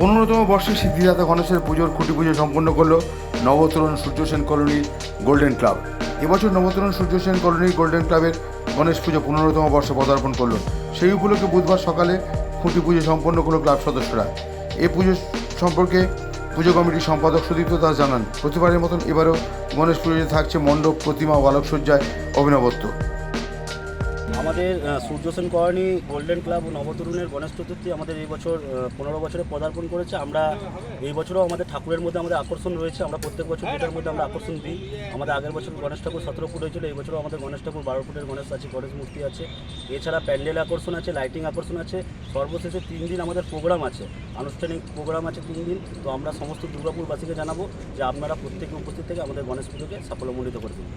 পনেরোতম বর্ষে সিদ্ধিদাতা গণেশের পুজোর খুঁটি পুজো সম্পন্ন করল নবতরণ সূর্য সেন কলোনির গোল্ডেন ক্লাব এবছর নবতরুণ সূর্য সেন কলোনির গোল্ডেন ক্লাবের গণেশ পুজো পনেরোতম বর্ষে পদার্পণ করল। সেই উপলক্ষে বুধবার সকালে খুঁটি পুজো সম্পন্ন করল ক্লাব সদস্যরা। এ পুজো সম্পর্কে পুজো কমিটির সম্পাদক সুদীপ্ত দাস জানান, প্রতিবারের মতন এবারও গণেশ পুজোতে থাকছে মণ্ডপ, প্রতিমা ও আলোকসজ্জায় অভিনবত্ব। আমাদের আহ, সূর্যসেন কলোনি গোল্ডেন ক্লাব ও নবতরুণের গণেশ চতুর্থী আমাদের এই বছর পনেরো বছরে পদার্পণ করেছে। আমরা এই বছরও আমাদের ঠাকুরের মধ্যে আমাদের আকর্ষণ রয়েছে। আমরা প্রত্যেক বছর এটার মধ্যে আমরা আকর্ষণ দিই। আমাদের আগের বছর গণেশ ঠাকুর সতেরো ফুট হয়েছিল এই বছরও আমাদের গণেশ ঠাকুর বারো ফুটের গণেশ আছে গণেশ মূর্তি আছে। এছাড়া প্যান্ডেল আকর্ষণ আছে লাইটিং আকর্ষণ আছে। সর্বশেষে তিন দিন আমাদের প্রোগ্রাম আছে আনুষ্ঠানিক প্রোগ্রাম আছে তিন দিন। তো আমরা সমস্ত দুর্গাপুরবাসীকে জানাব যে আপনারা প্রত্যেকে উপস্থিত থেকে আমাদের গণেশ পুজোকে সাফল্যমণ্ডিত করে দিন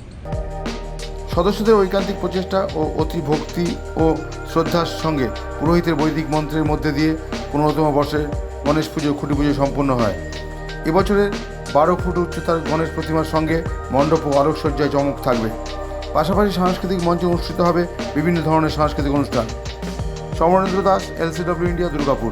সদস্যদের ঐকান্তিক প্রচেষ্টা ও অতি ভক্তি ও শ্রদ্ধার সঙ্গে পুরোহিতের বৈদিক মন্ত্রের মধ্যে দিয়ে পনেরোতম বর্ষে গণেশ পুজো, খুঁটি পুজো সম্পন্ন হয়। এবছরের বারো ফুট উচ্চতার গণেশ প্রতিমার সঙ্গে মণ্ডপ ও আলোকসজ্জায় চমক থাকবে। পাশাপাশি সাংস্কৃতিক মঞ্চে অনুষ্ঠিত হবে বিভিন্ন ধরনের সাংস্কৃতিক অনুষ্ঠান। Samarendra Das, LCW India, Durgapur.